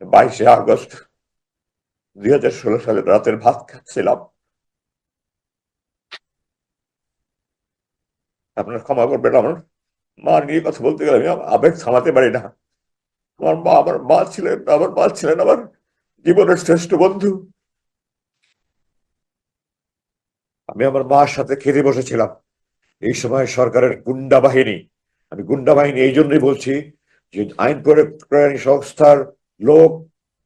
বাইশে আগস্ট দুই হাজার ষোলো সালে রাতের ভাত খাচ্ছিলাম। আপনার ক্ষমা করবেন, আমার মা নিয়ে কথা বলতে গেলে আমি আবেগ থামাতে পারি না। আমার মা আমার মা ছিলেন, আমার মা ছিলেন আমার জীবনের শ্রেষ্ঠ বন্ধু। আমি আমার মার সাথে খেতে বসেছিলাম। এই সময় সরকারের গুন্ডা বাহিনী, আমি গুন্ডা বাহিনী এই জন্যই বলছি যে আইন প্রয়োগকারী সংস্থার লোক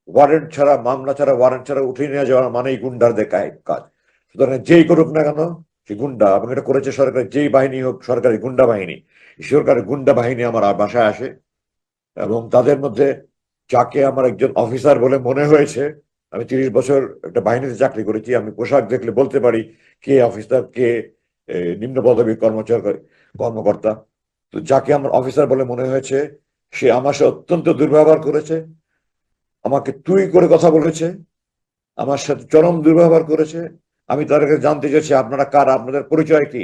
ওয়ারেন্ট ছাড়া, মামলা ছাড়া, ওয়ারেন্ট ছাড়া উঠিয়ে নিয়ে যাওয়া মানেই গুন্ডারদের কাজ। সুতরাং যেই করুক না কেন, সে গুন্ডা, এবং এটা করেছে সরকার যেই বাহিনী হোক, সরকারি গুন্ডা বাহিনী। সরকারের গুন্ডা বাহিনী আমার বাসায় আসে, এবং তাদের মধ্যে যাকে আমার একজন অফিসার বলে মনে হয়েছে, আমি তিরিশ বছর একটা বাহিনীতে চাকরি করেছি, আমি পোশাক দেখলে বলতে পারি কে অফিসার, কে নিম্ন পদবী কর্মচারী, কর্মকর্তা। তো যাকে আমার অফিসার বলে মনে হয়েছে, সে আমার সাথে অত্যন্ত দুর্ব্যবহার করেছে আমাকে তুই করে কথা বলেছে, আমার সাথে চরম দুর্ব্যবহার করেছে। আমি তার কাছে জানতে চেয়েছি, আপনারা কার? আপনাদের পরিচয় কি?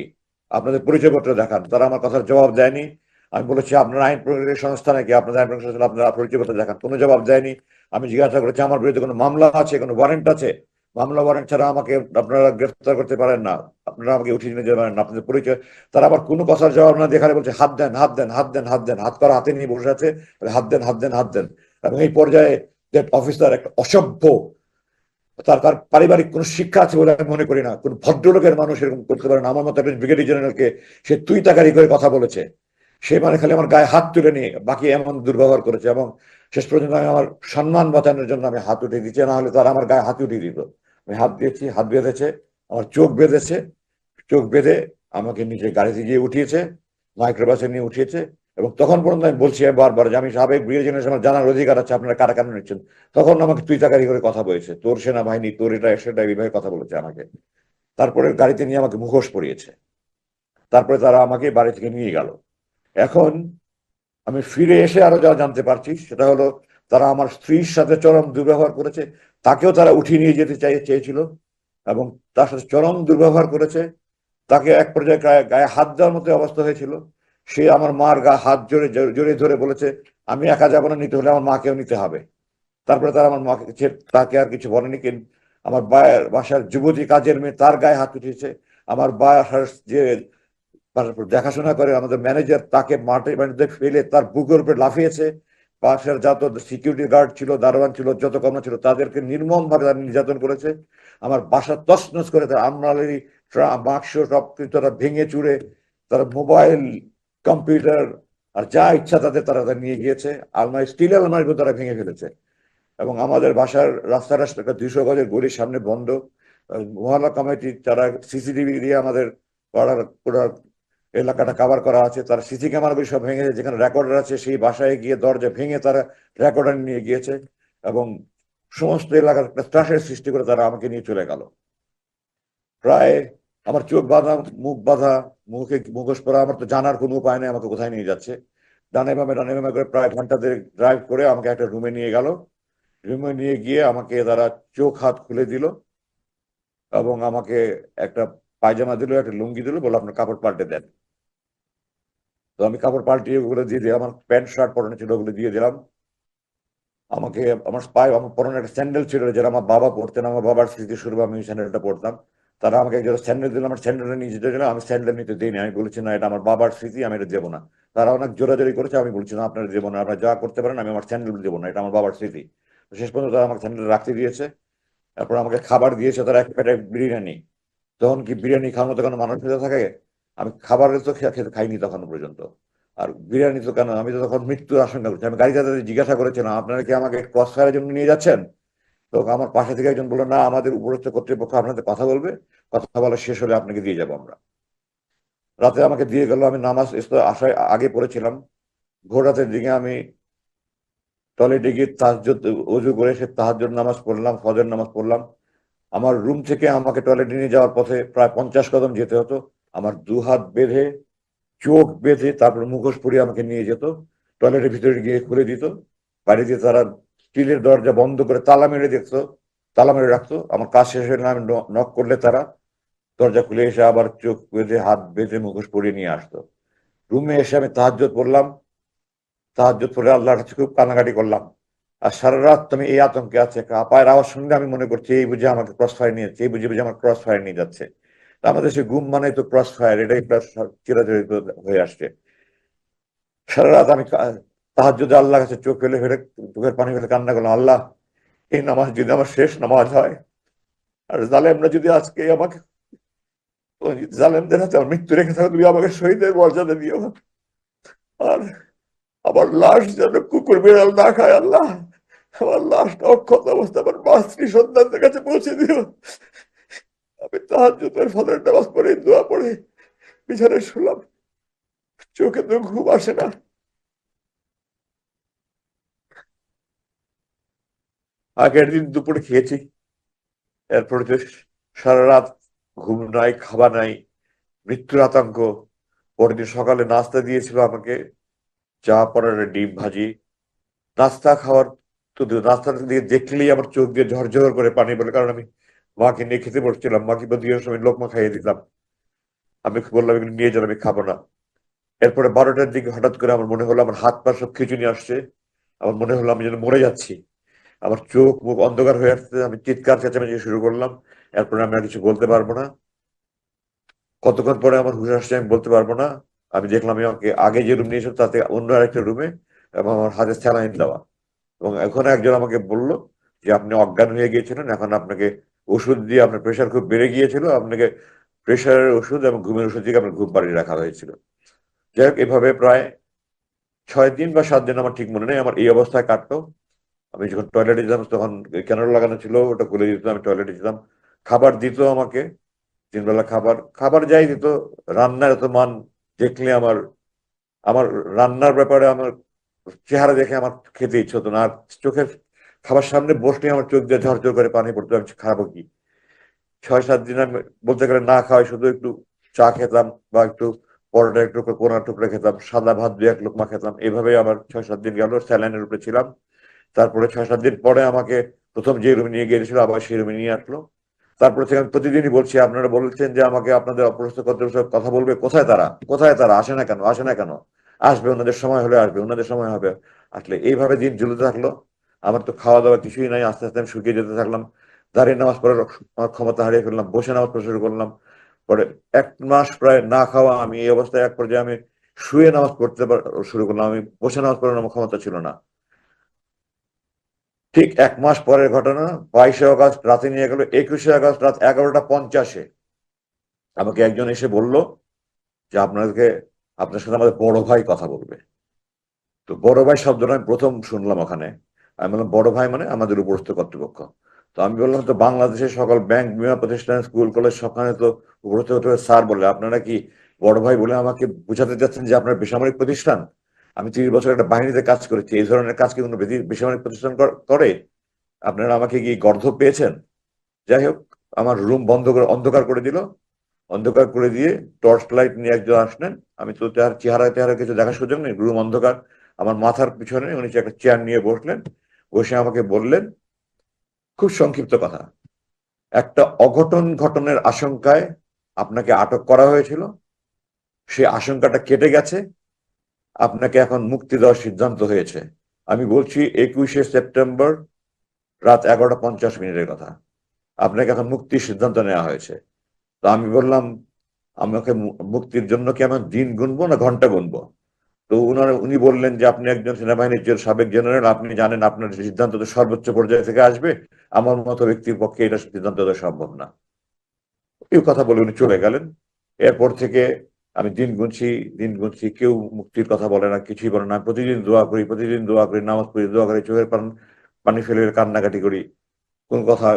আপনাদের পরিচয়পত্র দেখান। তারা আমার কথার জবাব দেয়নি। আমি বলেছি, আপনার আইন প্রয়োগের সংস্থা নাকি? আপনাদের আইন সংস্থা, আপনারা পরিচয়পত্র দেখান। কোনো জবাব দেয়নি। আমি জিজ্ঞাসা করেছি, আমার বিরুদ্ধে কোনো মামলা আছে? কোনো ওয়ারেন্ট আছে? মামলা ওয়ারেন্ট ছাড়া আমাকে আপনারা গ্রেফতার করতে পারেন না। আপনারা আমাকে উঠিয়ে নিয়ে যেতে পারেন না। আপনাদের পরিচয়, তারা আবার কোনো কথার জবাব না দেখালে বলছে, হাত দেন হাত দেন হাত দেন হাত দেন। হাত করা হাতে নিয়ে বসে আছে হাত দেন হাত দেন হাত দেন। এবং এই পর্যায়ে দ্যাট অফিসার একটা অসভ্য, তার তার পারিবারিক কোনো শিক্ষা আছে বলে আমি মনে করি না। কোন ভদ্রলোকের মানুষ এরকম করতে পারে না। আমার মতো একজন ব্রিগেডিয়ার জেনারেলকে সে তুই তাকারি করে কথা বলেছে। সে মানে খালি আমার গায়ে হাত তুলে নিয়ে, বাকি এমন দুর্ব্যবহার করেছে এবং শেষ পর্যন্ত আমি আমার সম্মান বাঁচানোর জন্য আমি হাত উঠিয়ে দিচ্ছি না হলে তারা আমার গায়ে হাত উঠিয়ে দিত। আমি হাত দিয়েছি, হাত বেঁধেছে, আমার চোখ বেঁধেছে। চোখ বেঁধে আমাকে নিচে গাড়িতে গিয়ে উঠিয়েছে, মাইক্রোবাসে নিয়ে উঠিয়েছে। এবং তখন পর্যন্ত আমি বলছি বারবার যে আমি সাবেক ব্রিগেড জেনারেল আমার জানার অধিকার আছে, আপনারা কারা কেন নিচ্ছেন? তখন আমাকে তুই তাকারি করে কথা বলেছে, তোর সেনাবাহিনী, তোর এটা, সেটা এইভাবে কথা বলেছে আমাকে। তারপরে গাড়িতে নিয়ে আমাকে মুখোশ পরিয়েছে। তারপরে তারা আমাকে বাড়ি থেকে নিয়ে গেল। এখন আমি ফিরে এসে আরও যা জানতে পারছি, সেটা হলো তারা আমার স্ত্রীর সাথে চরম দুর্ব্যবহার করেছে, তাকেও তারা উঠিয়ে নিয়ে যেতে চাই, চেয়েছিল, এবং তার সাথে চরম দুর্ব্যবহার করেছে, তাকে এক পর্যায়ে গায়ে হাত দেওয়ার মতো অবস্থা হয়েছিল। সে আমার মার গা হাত জোরে জোরে ধরে বলেছে, আমি একা যাব না, নিতে হলে আমার মাকেও নিতে হবে। তারপরে তারা আমার মাকে তাকে আর কিছু বলেনি, কিন্তু আমার বায়ের বাসার যুবতী কাজের মেয়ে তার গায়ে হাত উঠিয়েছে। আমার বাসার যে দেখাশোনা করে, আমাদের ম্যানেজার তাকে মাঠে মাঠে ফেলে তার বুকের উপরে লাফিয়েছে। পাশের যত সিকিউরিটি গার্ড ছিল, দারোয়ান ছিল, যত কর্ম ছিল, তাদেরকে নির্মম ভাবে তারা নির্যাতন করেছে। আমার বাসা তছনছ করে তারা আমরালি বাক্স সব তারা ভেঙে চুড়ে তারা মোবাইল কম্পিউটার আর যা ইচ্ছা তাদের তারা নিয়ে গিয়েছে। আলমারি স্টিল আলমারি তারা ভেঙে ফেলেছে। এবং আমাদের বাসার রাস্তা রাস্তা দুইশো গজের গলির সামনে বন্ধ। মহল্লা কমিটি তারা সিসিটিভি দিয়ে আমাদের পাড়ার এলাকাটা কাভার করা আছে। তারা সিসি ক্যামেরাগুলি সব ভেঙে যেখানে রেকর্ডার আছে, সেই বাসায় গিয়ে দরজা ভেঙে তারা রেকর্ডার নিয়ে গিয়েছে। এবং সমস্ত এলাকার একটা ত্রাসের সৃষ্টি করে তারা আমাকে নিয়ে চলে গেল। প্রায় আমার চোখ বাঁধা, মুখ বাঁধা, মুখে মুখোশ পরা, আমার তো জানার কোনো উপায় নেই, আমাকে কোথায় নিয়ে যাচ্ছে? ডানে বামে ডানে বামে করে প্রায় ঘণ্টা দেড়েক ড্রাইভ করে আমাকে একটা রুমে নিয়ে গেল। রুমে নিয়ে গিয়ে আমাকে তারা চোখ, হাত খুলে দিল এবং আমাকে একটা পায়জামা দিল, একটা লুঙ্গি দিল বলে আপনার কাপড় পাল্টে দেন। তো আমি কাপড় পাল্টিয়ে ওগুলো দিয়ে দিই আমার প্যান্ট, শার্ট পরানো ছিল, ওগুলো দিয়ে দিলাম। আমাকে আমার পায়ে, আমার পরনে একটা স্যান্ডেল ছিল, যেটা আমার বাবা পরতেন, আমার বাবার স্মৃতি স্বরূপ আমি স্যান্ডেলটা পরতাম। তারা আমাকে একজন স্যান্ডেল দিল, আমার স্যান্ডেলটা নিয়ে যেতে দিল আমি স্যান্ডেল নিতে দিইনি, আমি বলেছি, না, এটা আমার বাবার স্মৃতি, আমি এটা দেবো না। তারা অনেক জোরাজোরি করেছে, আমি বলছি, না, আপনারা দেবো না, আপনারা যা করতে পারেন, আমি আমার স্যান্ডেল দেবো না, এটা আমার বাবার স্মৃতি। তো শেষ পর্যন্ত তারা আমাকে স্যান্ডেল রাখতে দিয়েছে, তারপর আমাকে খাবার দিয়েছে, তারা এক প্যাকেট বিরিয়ানি। তখন কি বিরিয়ানি খাওয়ার মতো কোনো মানুষ বেঁচে থাকে? আমি খাবারের তো খেতে খাইনি তখন পর্যন্ত। আর বিরিয়ানি তো কেন, আমি তো তখন মৃত্যুর আশঙ্কা করছি, আমি তাদের জিজ্ঞাসা করেছিলাম, আপনারা কি আমাকে ক্রস ফায়ারের জন্য নিয়ে যাচ্ছেন? তো আমার পাশে থেকে একজন বলল, না, আমাদের উপরস্থ কর্তৃপক্ষ আপনাদের কথা বলবে, কথা বলা শেষ হলে আপনাকে দিয়ে যাব আমরা। রাতে আমাকে দিয়ে গেল, আমি নামাজ আসায় আগে পড়েছিলাম। ভোর রাতের দিকে আমি টয়লেটে গিয়ে তাহাজ্জুদ অজু করে সে তাহাজ্জুদ নামাজ পড়লাম, ফজর নামাজ পড়লাম। আমার রুম থেকে আমাকে টয়লেটে নিয়ে যাওয়ার পথে প্রায় পঞ্চাশ কদম যেতে হতো। আমার দু হাত বেঁধে, চোখ বেঁধে তারপর মুখোশ পরিয়ে আমাকে নিয়ে যেত। টয়লেটের ভিতরে গিয়ে খুলে দিত। দিয়ে তারা স্টিলের দরজা বন্ধ করে তালা মেরে দেখতো, তালা মেরে রাখতো। আমার কাজ শেষ হলে আমি নক করলে তারা দরজা খুলে এসে আবার চোখ বেঁধে, হাত বেঁধে মুখোশ পরিয়ে নিয়ে আসতো। রুমে এসে আমি তাহাজ্জুদ পড়লাম। তাহাজ্জুদ পড়ে আল্লাহর কাছে খুব কান্নাকাটি করলাম। আর সারা রাত তুমি এই আতঙ্কে আছে। পায়ের আওয়াজ শুনলে আমি মনে করছি, এই বুঝে আমাকে ক্রস ফায়ার নিয়ে যাচ্ছে, এই বুঝে বুঝে আমার ক্রস ফায়ার নিয়ে যাচ্ছে। আমাদের সে ঘুম মানে তো ক্রস ফায়ার এটাই চিরাচরিত হয়ে আসছে। সারা রাত আমি তাহার যদি আল্লাহ কাছে চোখ ফেলে ফেলে চোখের পানি ফেলে কান্না করলাম, আল্লাহ, এই নামাজ যদি আমার শেষ নামাজ হয়, আর জালেমরা যদি আজকে আমাকে জালেমদের হাতে মৃত্যু রেখে থাকো, তুমি আমাকে শহীদের মর্যাদা দিও। আর আমার লাশ যেন কুকুর বিড়াল না খায়, আল্লাহ, আমার লাশটা অক্ষত অবস্থা আমার মাতৃ সন্তানদের কাছে পৌঁছে দিও। আমি তাহার জুতের ফলের নামাজ পড়ে, দোয়া পড়ে, বিছানায় শুনলাম চোখে তো ঘুম আসে না। আগের দিন দুপুরে খেয়েছি। এরপরে তো সারা রাত ঘুম নাই খাবার নাই, মৃত্যুর আতঙ্ক। পরের দিন সকালে নাস্তা দিয়েছিল আমাকে। চা পড়ার ডিম ভাজি। নাস্তা খাওয়ার তো নাস্তা দিয়ে দেখলেই আমার চোখ দিয়ে ঝরঝর করে পানি বলে কারণ আমি মাকে নিয়ে খেতে বসছিলাম। মাকে দিয়ে সময় লোকমা খাইয়ে দিতাম আমি বললাম, এগুলো নিয়ে যান, আমি খাব না। এরপরে বারোটার দিকে হঠাৎ করে আমার মনে হলো, আমার হাত পা সব খিচুনি আসছে। আমার মনে হলো, আমি যেন মরে যাচ্ছি। আমার চোখ মুখ অন্ধকার হয়ে আসছে, আমি চিৎকার চেঁচামেচি শুরু করলাম। এরপরে আমি আর কিছু বলতে পারব না। কতক্ষণ পরে আমার হুশ আসছে আমি বলতে পারব না। আমি দেখলাম আমাকে আগে যে রুম নিয়েছিল তাতে অন্য আরেকটা রুমে এবং আমার হাতে স্যালাইন দেওয়া। এবং এখন একজন আমাকে বলল যে, আপনি অজ্ঞান হয়ে গিয়েছিলেন, এখন আপনাকে ওষুধ দিয়ে আপনার প্রেশার খুব বেড়ে গিয়েছিল, আপনাকে প্রেশারের ওষুধ এবং ঘুমের ওষুধ দিয়ে আপনার ঘুম বাড়িয়ে রাখা হয়েছিল। যাই হোক, এভাবে প্রায় ছয় দিন বা সাত দিন আমার ঠিক মনে নেই, আমার এই অবস্থায় কাটতো আমি যখন টয়লেটে যেতাম তখন ক্যানোলা লাগানো ছিল, ওটা খুলে দিত আমি টয়লেটে যেতাম খাবার দিত আমাকে, তিনবেলা খাবার। খাবার যাই দিত, রান্নার এত মান দেখলে আমার আমার রান্নার ব্যাপারে আমার চেহারা দেখে আমার খেতে ইচ্ছে হতো না। আর চোখের খাবার সামনে বসলে আমার চোখ দিয়ে ঝরঝর করে পানি পড়তো, আমি খাব কি? ছয় সাত দিন আমি বলতে গেলে না খাওয়াই, শুধু একটু চা খেতাম বা একটু পরোটা, একটু কোনা টুকরা খেতাম, সাদা ভাত দু এক লোকমা খেতাম। এভাবেই আমার ছয় সাত দিন গেল, স্যালাইনের উপরে ছিলাম। তারপরে ছয় সাত দিন পরে আমাকে প্রথম যে রুমে নিয়ে গিয়েছিল আবার সেই রুমে নিয়ে আসলো। তারপরে থেকে আমি প্রতিদিনই বলছি, আপনারা বলছেন যে আমাকে আপনাদের অপরস্থ কর্তৃপক্ষ কথা বলবে। কোথায় তারা? কোথায় তারা? আসে না কেন? আসে না কেন? আসবে, ওনাদের সময় হলে আসবে, ওনাদের সময় হবে। আসলে এইভাবে দিন ঝুলতে থাকল। আমার তো খাওয়া দাওয়া কিছুই নাই, আস্তে আস্তে আমি শুকিয়ে যেতে থাকলাম। দাঁড়িয়ে নামাজ পড়ার আমার ক্ষমতা হারিয়ে ফেললাম, বসে নামাজ পড়া শুরু করলাম। পরে এক মাস প্রায় না খাওয়া, আমি এই অবস্থায় এক পর্যায়ে আমি শুয়ে নামাজ পড়তে শুরু করলাম। আমি বসে নামাজ পড়ার আমার ক্ষমতা ছিল না। ঠিক এক মাস পরের ঘটনা, বাইশে আগস্ট রাতে নিয়ে গেল, একুশে আগস্ট রাত এগারোটা পঞ্চাশে। আমাকে একজন এসে বলল যে আপনাদেরকে আপনার সাথে আমাদের বড় ভাই কথা বলবে। তো বড় ভাই শব্দটা আমি প্রথম শুনলাম ওখানে। আমি বললাম, বড় ভাই মানে আমাদের উপরস্থ কর্তৃপক্ষ। তো আমি বললাম, তো বাংলাদেশের সকল ব্যাংক, বিমা প্রতিষ্ঠান, স্কুল, কলেজ, সবখানে তো উপরস্থ স্যার বলে আপনারা কি বড় ভাই বলে আমাকে বোঝাতে চাচ্ছেন যে আপনার বেসামরিক প্রতিষ্ঠান? আমি তিরিশ বছর একটা বাহিনীতে কাজ করেছি, এই ধরনের কাজ কি কোনো বেসামরিক প্রতিষ্ঠান করে আপনারা আমাকে কি গর্ধ পেয়েছেন? যাই হোক, আমার রুম বন্ধ করে, অন্ধকার করে দিল। অন্ধকার করে দিয়ে টর্চ লাইট নিয়ে একজন আসলেন। আমি তো তার চেহারা চেহারা কিছু দেখার সুযোগ নেই, রুম অন্ধকার। আমার মাথার পিছনে উনি একটা চেয়ার নিয়ে বসলেন, বসে আমাকে বললেন, খুব সংক্ষিপ্ত কথা, একটা অঘটন ঘটনের আশঙ্কায় আপনাকে আটক করা হয়েছিল। সে আশঙ্কাটা কেটে গেছে। আপনাকে এখন মুক্তি দেওয়ার সিদ্ধান্ত হয়েছে। আমি বলছি, একুশে সেপ্টেম্বর রাত এগারোটা পঞ্চাশ মিনিটের কথা। আপনাকে এখন মুক্তির সিদ্ধান্ত নেওয়া হয়েছে। তো আমি বললাম, আমাকে মুক্তির জন্য কি আমার দিন গুনবো না ঘণ্টা গুনবো? তো উনার, উনি বললেন যে, আপনি একজন সেনাবাহিনীর সাবেক জেনারেল, আপনি জানেন আপনার সিদ্ধান্ত তো সর্বোচ্চ পর্যায়ে থেকে আসবে। আমার মতো ব্যক্তির পক্ষে এটা সিদ্ধান্ত দেওয়া সম্ভব না। এই কথা বলে উনি চলে গেলেন। এরপর থেকে আমি দিন গুনছি দিন গুনছি, কেউ মুক্তির কথা বলে না, কিছুই বলে না। প্রতিদিন দোয়া করি, প্রতিদিন দোয়া করি, নামাজ পড়ি, দোয়া করি, চোখের পান, পানি ফেলে কান্নাকাটি করি। কোন কথা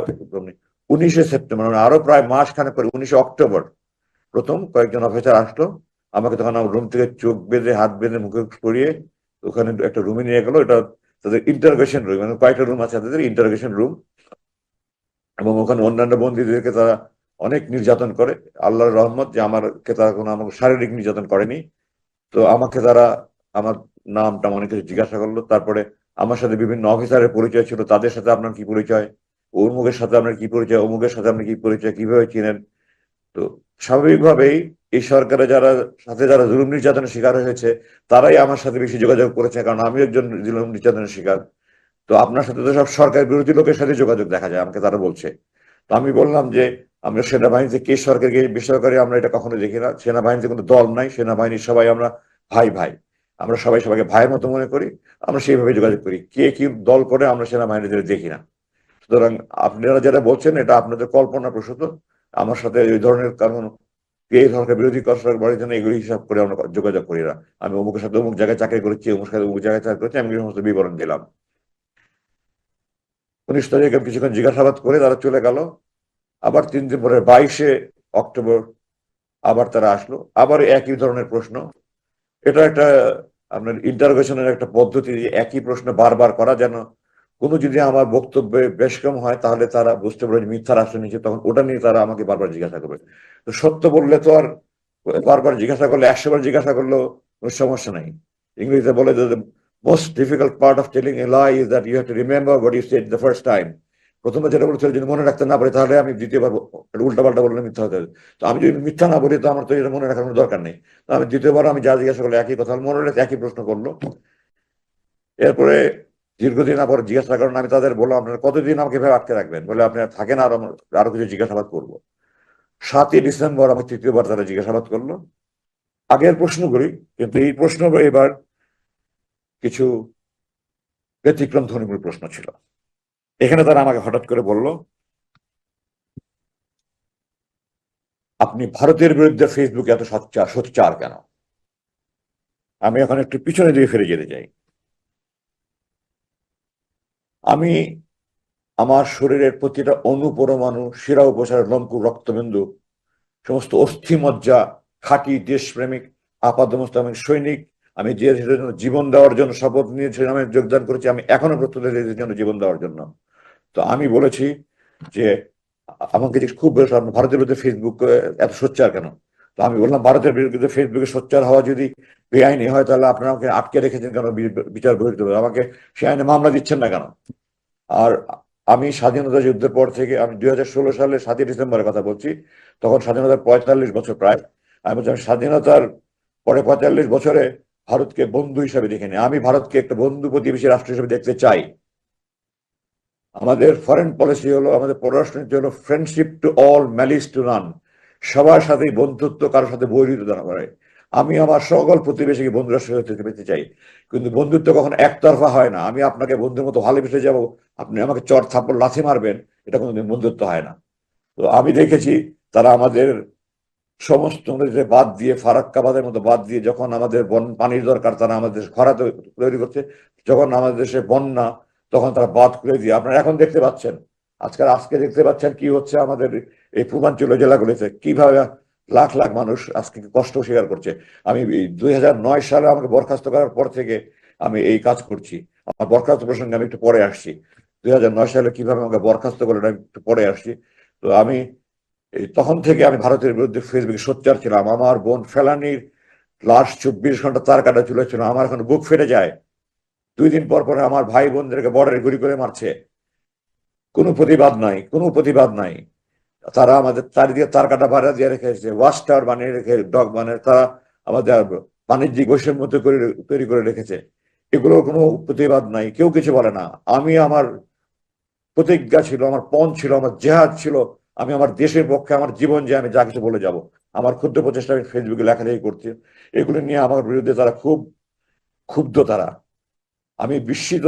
নেই। উনিশে সেপ্টেম্বর মানে আরও প্রায় মাস খানে পরে, উনিশে অক্টোবর, প্রথম কয়েকজন অফিসার আসলো, আমাকে তখন আমার রুম থেকে চোখ বেঁধে, হাত বেঁধে, মুখে পড়িয়ে ওখানে একটা রুমে নিয়ে গেলো। এটা তাদের ইন্টারোগেশন রুম মানে কয়েকটা রুম আছে তাদের ইন্টারোগেশন রুম এবং ওখানে অন্যান্য বন্দীদেরকে তারা অনেক নির্যাতন করে। আল্লাহর রহমত যে আমারকে তারা কোনো আমাকে শারীরিক নির্যাতন করেনি। তো আমাকে তারা আমার নামটা অনেক কিছু জিজ্ঞাসা করল। তারপরে আমার সাথে বিভিন্ন অফিসারের পরিচয় ছিল। তাদের সাথে আপনার কি পরিচয়? অমুকের সাথে আপনার কি পরিচয়? অমুকের সাথে আপনি কি পরিচয়? কীভাবে চিনেন? তো স্বাভাবিকভাবেই এই সরকারে যারা, সাথে যারা জুলুম নির্যাতনের শিকার হয়েছে, তারাই আমার সাথে বেশি যোগাযোগ করেছে। কারণ আমি একজন জুলুম নির্যাতনের শিকার। তো আপনার সাথে তো সব সরকার বিরোধী লোকের সাথে যোগাযোগ দেখা যায়, আমাকে তারা বলছে। তো আমি বললাম যে আমরা সেনাবাহিনীতে কে সরকারকে বেসরকারি আমরা এটা কখনো দেখি না। সেনাবাহিনীতে কোনো দল নাই সেনাবাহিনীর সবাই আমরা ভাই ভাই। আমরা সবাই সবাইকে ভাইয়ের মতো মনে করি, আমরা সেইভাবে যোগাযোগ করি। কে কি দল করে আমরা সেনাবাহিনীদের দেখি না। সুতরাং আপনারা যেটা বলছেন, এটা আপনাদের কল্পনা প্রসূত। আমার সাথে ওই ধরনের কারণ এই ধরনের বিরোধী কর্মচারী বাড়ির জন্য এগুলি হিসাব করে আমরা যোগাযোগ করি না। আমি অমুকের সাথে অমুক জায়গায় চাকরি করেছি অমুক সাথে অমুক জায়গায় চাকরি করেছি, আমি সমস্ত বিবরণ দিলাম। উনিশ তারিখে কিছুক্ষণ জিজ্ঞাসাবাদ করে তারা চলে গেল। আবার তিন দিন পরে বাইশে অক্টোবর আবার তারা আসলো। আবার একই ধরনের প্রশ্ন। এটা একটা আপনার ইন্টারোগেশনের একটা পদ্ধতি একই প্রশ্ন বারবার করা যেন কোনো যদি আমার বক্তব্যে বেশ কম হয়, তাহলে তারা বুঝতে পারবে মিথ্যার আশ্রয় নিচ্ছে তখন ওটা নিয়ে তারা আমাকে বারবার জিজ্ঞাসা করবে। তো সত্য বললে তো আর বারবার জিজ্ঞাসা করলে একশো বার জিজ্ঞাসা করলেও কোনো সমস্যা নাই। ইংরেজিতে বলে most difficult part of telling a lie is that you have to remember what you said the first time প্রথমে যেটা বলেছিল যদি মনে রাখতে না পারি, তাহলে আমি দ্বিতীয়বার উল্টা পাল্টা বললে মিথ্যা হতে তো আমি যদি মিথ্যা না বলি, তো আমার তো এটা মনে রাখার কোনো দরকার নেই। তো আমি দ্বিতীয়বার আমি যা জিজ্ঞাসা করলে একই কথা। মনে রাখতে একই প্রশ্ন করল। এরপরে দীর্ঘদিন আবার জিজ্ঞাসা করেন, আমি তাদের বললাম, আপনারা কতদিন আমাকে এভাবে আটকে রাখবেন? বলে আপনারা থাকেন আর আমার, আরও কিছু জিজ্ঞাসাবাদ করব। সাতই ডিসেম্বর আমার তৃতীয়বার তারা জিজ্ঞাসাবাদ করল। আগের প্রশ্নগুলি কিন্তু এই প্রশ্ন এবার কিছু ব্যতিক্রম ধর্মীয় প্রশ্ন ছিল। এখানে তারা আমাকে হঠাৎ করে বলল, আপনি ভারতের বিরুদ্ধে ফেসবুকে এত সোচ্চার সোচ্চার কেন? আমি এখন একটু পিছনে দিকে ফিরে যেতে চাই। আমি আমার শরীরের প্রতিটা অনুপরমাণু শিরা উপসারের লঙ্কু, রক্তবিন্দু, সমস্ত অস্থিমজ্জা, খাঁটি দেশপ্রেমিক, আপাদমস্তমিক, সৈনিক, আমি যে জীবন দেওয়ার জন্য শপথ নিয়েছিলাম যোগদান করেছি, আমি এখনও প্রস্তুত জন্য জীবন দেওয়ার জন্য। তো আমি বলেছি যে, আমাকে যে খুব ভারতের বিরুদ্ধে ফেসবুক এত সোচ্চার কেন? তো আমি বললাম, ভারতের বিরুদ্ধে ফেসবুকে সোচ্চার হওয়া যদি বেআইনি হয়, তাহলে আপনারা আমাকে আটকে রেখেছেন কেন? বিচার বহির্ভূত আমাকে সে আইনে মামলা দিচ্ছেন না কেন? আর আমি স্বাধীনতা যুদ্ধের পর থেকে, আমি দুই হাজার ষোলো সালে সাতই ডিসেম্বরের কথা বলছি, তখন স্বাধীনতার পঁয়তাল্লিশ বছর প্রায়। আমি বলছি স্বাধীনতার পরে পঁয়তাল্লিশ বছরে ভারতকে বন্ধু হিসাবে দেখিনি আমি ভারতকে একটা বন্ধু প্রতিবেশী রাষ্ট্র হিসেবে দেখতে চাই। আমাদের ফরেন পলিসি হলো, আমাদের পররাষ্ট্রনীতি হলো friendship to all malice to none সবার সাথেই বন্ধুত্ব কারোর সাথে বৈরিত না করে। আমি আমার সকল প্রতিবেশীকে বন্ধু রাষ্ট্র পেতে চাই। কিন্তু বন্ধুত্ব কখন একতরফা হয় না। আমি আপনাকে বন্ধুর মতো ভালোবেসে যাব। আপনি আমাকে চর থাপ্পড়, লাথি মারবেন। এটা কোনোদিন বন্ধুত্ব হয় না। তো আমি দেখেছি তারা আমাদের সমস্ত নদীতে বাদ দিয়ে, ফারাক্কাবাদের মতো বাদ দিয়ে, যখন আমাদের বন, পানির দরকার, তারা আমাদের খরা তৈরি করছে। যখন আমাদের দেশে বন্যা তখন তারা বাদ করে দিয়ে, আপনারা এখন দেখতে পাচ্ছেন, আজকাল আজকে দেখতে পাচ্ছেন কি হচ্ছে আমাদের এই পূর্বাঞ্চলীয় জেলাগুলিতে, কীভাবে লাখ লাখ মানুষ আজকে কষ্ট স্বীকার করছে। আমি দু হাজার নয় সালে আমাকে বরখাস্ত করার পর থেকে আমি এই কাজ করছি। আমার বরখাস্ত প্রসঙ্গে আমি একটু পরে আসছি। দুই হাজার নয় সালে কীভাবে আমাকে বরখাস্ত করলেন, আমি একটু পরে আসছি। তো আমি তখন থেকে আমি ভারতের বিরুদ্ধে ফেসবুকে সোচ্চার ছিলাম। আমার বোন ফেলানির লাস্ট চব্বিশ ঘণ্টা তার কাটা চলেছিল আমার এখন বুক ফেটে যায়। দুই দিন পর পরে আমার ভাই বোনদেরকে বর্ডারে গুলি করে মারছে। কোনো প্রতিবাদ নাই, কোনো প্রতিবাদ নাই। তারা আমাদের চারিদিকে তার কাটা ভাড়া দিয়ে রেখেছে ওয়াশ টাওয়ার বানিয়ে রেখে, ডগ বানিয়ে তারা আমাদের বাণিজ্যিক বৈষম্য করে তৈরি করে রেখেছে। এগুলোর কোনো প্রতিবাদ নাই, কেউ কিছু বলে না। আমি আমার প্রতিজ্ঞা ছিল, আমার পণ ছিল, আমার জেহাদ ছিল, আমি আমার দেশের পক্ষে, আমার জীবন যে আমি যা কিছু বলে যাব। আমার ক্ষুদ্র প্রচেষ্টা আমি ফেসবুকে লেখালেখি করছি। এগুলো নিয়ে আমার বিরুদ্ধে তারা খুব ক্ষুব্ধ তারা। আমি বিস্মিত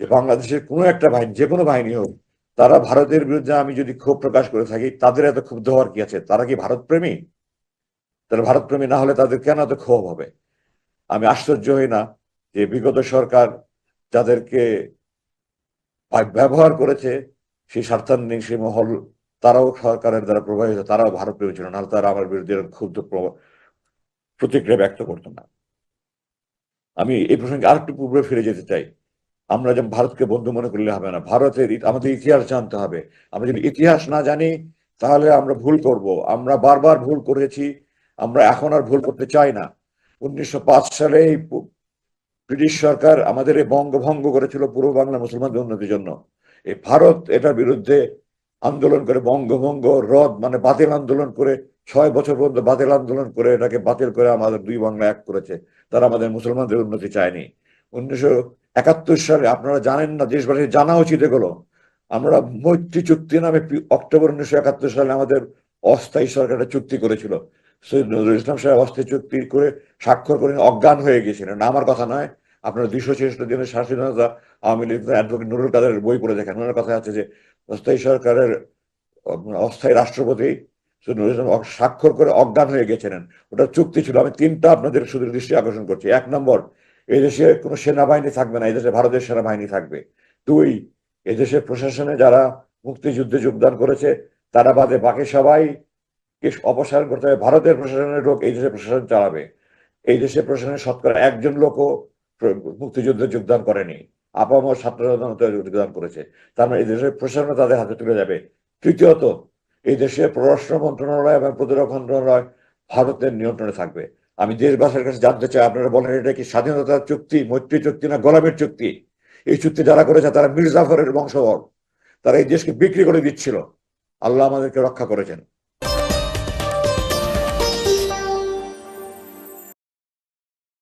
যে বাংলাদেশের কোনো একটা বাহিনী, যে কোনো বাহিনী হোক, তারা ভারতের বিরুদ্ধে আমি যদি ক্ষোভ প্রকাশ করে থাকি, তাদের এত ক্ষুব্ধ হওয়ার কি আছে? তারা কি ভারতপ্রেমী? তারা ভারতপ্রেমী না হলে তাদের কেন এত ক্ষোভ হবে? আমি আশ্চর্য হই না যে বিগত সরকার যাদেরকে ব্যবহার করেছে, সেই স্বার্থান্বেষী সেই মহল, তারাও সরকারের দ্বারা প্রভাবিত, তারাও ভারত প্রেমী ছিল না তারা আমার বিরুদ্ধে ক্ষুব্ধ প্রতিক্রিয়া ব্যক্ত করতো না। আমি এই প্রসঙ্গে আরেকটু পূর্বে ফিরে যেতে চাই। আমরা যেমন ভারতকে বন্ধু মনে করলে হবে না, ভারতের আমাদের ইতিহাস জানতে হবে। আমরা যদি ইতিহাস না জানি, তাহলে আমরা ভুল করব। আমরা বারবার ভুল করেছি, আমরা এখন আর ভুল করতে চাই না। উনিশশো পাঁচ সালে ব্রিটিশ সরকার আমাদের এই বঙ্গভঙ্গ করেছিল পূর্ব বাংলা মুসলমানদের উন্নতির জন্য। এই ভারত এটার বিরুদ্ধে আন্দোলন করে বঙ্গভঙ্গ রদ মানে বাতিল আন্দোলন করে ছয় বছর পর্যন্ত বাতিল আন্দোলন করে এটাকে বাতিল করে আমাদের দুই বাংলা এক করেছে। তারা আমাদের মুসলমানদের উন্নতি চায়নি। উনিশশো একাত্তর সালে আপনারা জানেন না, দেশবাসী জানা উচিত এগুলো। আমরা মৈত্রী চুক্তি নামে অক্টোবর উনিশশো একাত্তর সালে আমাদের অস্থায়ী সরকার একটা চুক্তি করেছিল। সৈয়দ নজরুল ইসলাম সাহেব অস্থায়ী চুক্তি করে স্বাক্ষর করে অজ্ঞান হয়ে গেছিলেন না, আমার কথা নয়। আপনারা দুইশো ছেষট্টি দিনের স্বাধীনতা আওয়ামী লীগ অ্যাডভোকেট নুরুল কাদের বই পড়ে দেখেন। ওনার কথা আছে যে, অস্থায়ী সরকারের, অস্থায়ী রাষ্ট্রপতি স্বাক্ষর করে অজ্ঞান হয়ে গেছিলেন। ওটা চুক্তি ছিল। আমি তিনটা আপনাদের শুধু দৃষ্টি আকর্ষণ করছি। এক নম্বর এই দেশে কোনো সেনাবাহিনী থাকবে না এই দেশে ভারতের সেনাবাহিনী থাকবে। দুই এদেশের প্রশাসনে যারা মুক্তিযুদ্ধে যোগদান করেছে, তারা বাদে বাকি সবাই অপসারণ করতে হবে। ভারতের প্রশাসনের লোক এই দেশের প্রশাসন চালাবে। এই দেশের প্রশাসনের শতকরা একজন লোকও মুক্তিযুদ্ধে যোগদান করেনি। আপামর ছাত্র যোগদান করেছে। তার মানে এই দেশের প্রশাসন তাদের হাতে তুলে যাবে তৃতীয়ত এই দেশে পররাষ্ট্র মন্ত্রণালয় এবং প্রতিরক্ষা মন্ত্রণালয় ভারতের নিয়ন্ত্রণে থাকবে। আমি দেশবাসীর কাছে জানতে চাই, আপনারা বলেন এটা কি স্বাধীনতার চুক্তি, মৈত্রী চুক্তি না গোলামের চুক্তি? এই চুক্তি যারা করেছে তারা মির্জাফরের বংশধর। তারা এই দেশকে বিক্রি করে দিচ্ছিল। আল্লাহ আমাদেরকে রক্ষা করেছেন।